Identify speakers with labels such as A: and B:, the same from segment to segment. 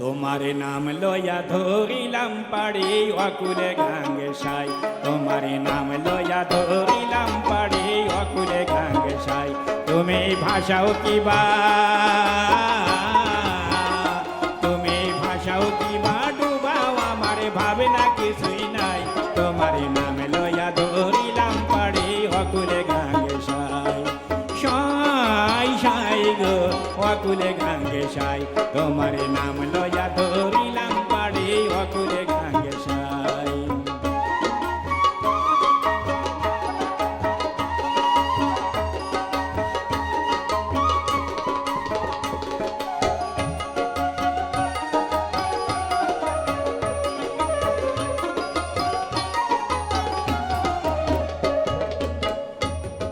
A: তোমার নাম লয়া ধরিলাম পাড়ি, অকুলে গাঙ্গে সাই। তোমার নাম লয়া ধরিলাম পাড়ি, অকুলে গাঙ্গে সাই। তুমি ভাষাও কিবা তুমি ভাষাও কিবা ডুবাও আমার ভাবে না কিছুই নাই। তোমার অকুলে গাঙ্গে সাই। তোমার নাম লয়া ধরিলাম পাড়ে অকুলে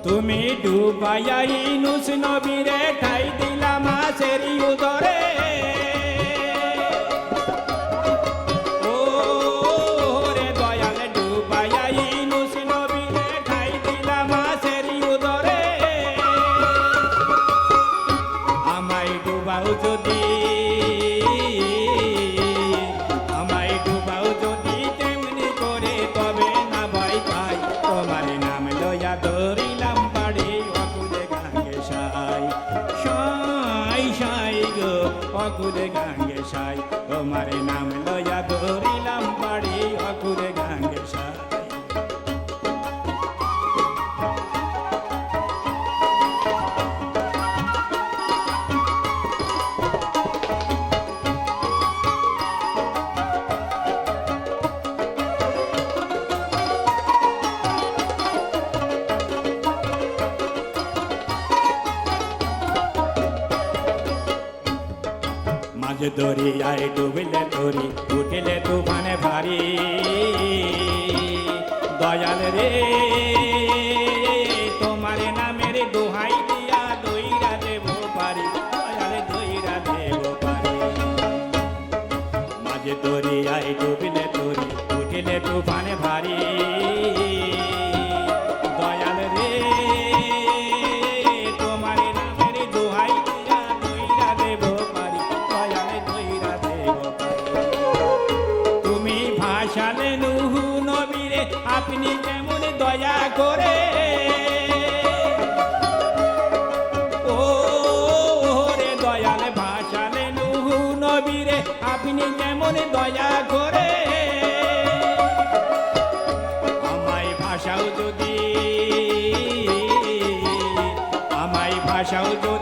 A: তুমি ডুবাইয়াই নুস নবীরে ঠাই দিলা মাসের উদরে। ও গো অকুলে গাঙ্গে সাই তোমার নাম লয়া ধরিলাম অকুরে অকুলে দরিয়ায় ডুবিলে তরি উঠিলে তুফানে ভারী। দয়াল রে, তোমার নামের দোহাই দিয়া দইরা দেব পারি, দয়াল দইরা দেব পারি। মাঝে দরিয়ায় ডুবিলে তরি উঠিলে তুফানে ভারী। আপনি কেমন দয়া করে? ও রে দয়াল ভাসালে নুহু নবীরে, আপনি কেমন দয়া করে? আমায় ভাষাও যদি, আমায় ভাষাও যদি